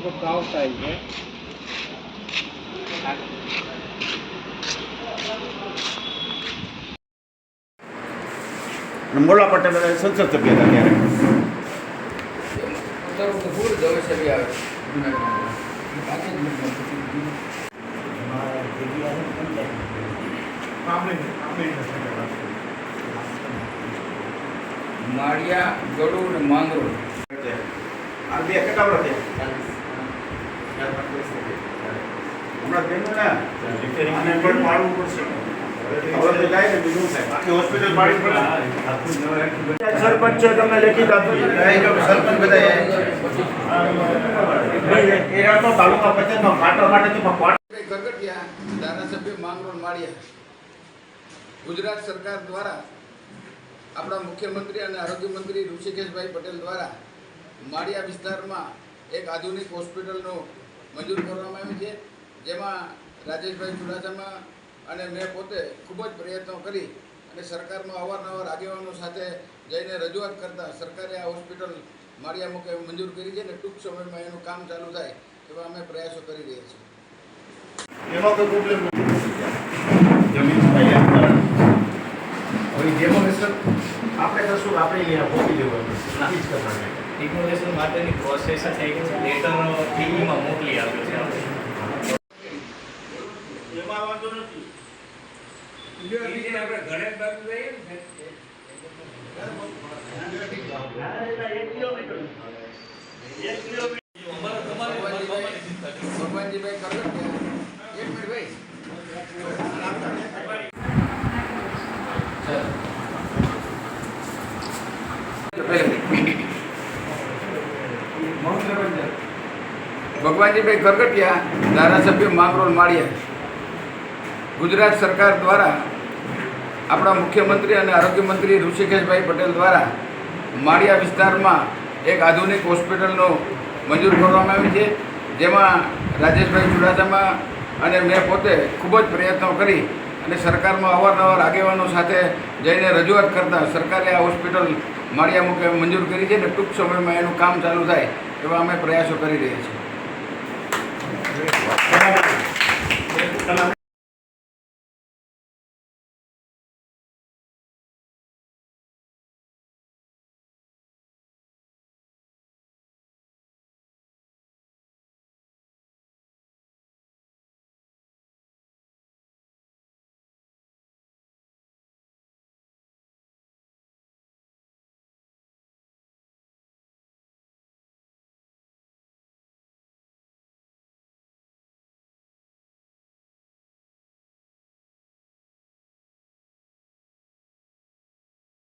બધો કાવ થાય છે. મોલા પટેલ સંસદ સભ્ય હતા ત્યારે. માળિયા ગળું અને માંગરો આ બે કેટલા વર્ષ થયા. હમણાં બેનું ને આને પણ પાડવું પડશે. હવે તો જાય ને બીજું થાય આખી હોસ્પિટલ પાડવી પડશે. સરપંચ તમને લેખિત આપ્યું સરપંચ બધા એ તો તાલુકા પંચાયતમાં પાટવા માટે તો ગરગટિયા ધારાસભ્ય માંગરોળ માળિયા. ગુજરાત સરકાર દ્વારા આપણા મુખ્યમંત્રી અને આરોગ્ય મંત્રી ઋષિકેશભાઈ પટેલ દ્વારા માળિયા વિસ્તારમાં એક આધુનિક હોસ્પિટલનો મંજૂર કરવામાં આવી છે. જેમાં રાજેશભાઈ ચુડાસમા અને મેં પોતે ખૂબ જ પ્રયત્નો કરી અને સરકારમાં અવારનવાર આગેવાનો સાથે જઈને રજૂઆત કરતા સરકારે આ હોસ્પિટલ માળિયા મુકે મંજૂર કરી છે અને ટૂંક સમયમાં એનું કામ ચાલુ થાય એવા અમે પ્રયાસો કરી રહ્યા છીએ. હવે ડેમોલેશન આપણે કશું આપણે અહીંયા પહોંચી દેવાનું નથી જ કરવાનું. ડિમોલેશન માટેની પ્રોસેસ થઈ કે છે. લેટર ટીવીમાં મોકલી આપ્યો છે. આપણે એમાં વાંધો નથી. ભગવાનજીભાઈ ભગવાનજીભાઈ ગરગટિયા ધારાસભ્ય માંગરોળ માળિયા. ગુજરાત સરકાર દ્વારા આપણા મુખ્યમંત્રી અને આરોગ્ય મંત્રી ઋષિકેશભાઈ પટેલ દ્વારા માળિયા વિસ્તારમાં એક આધુનિક હોસ્પિટલનો મંજૂર કરવામાં આવી છે. જેમાં રાજેશભાઈ ચુડાસમા અને મેં પોતે ખૂબ જ પ્રયત્નો કરી અને સરકારમાં અવારનવાર આગેવાનો સાથે જઈને રજૂઆત કરતાં સરકારે આ હોસ્પિટલ માળિયા મૂકે મંજૂર કરી છે અને ટૂંક સમયમાં એનું કામ ચાલુ થાય એવા અમે પ્રયાસો કરી રહ્યા છીએ. Gracias.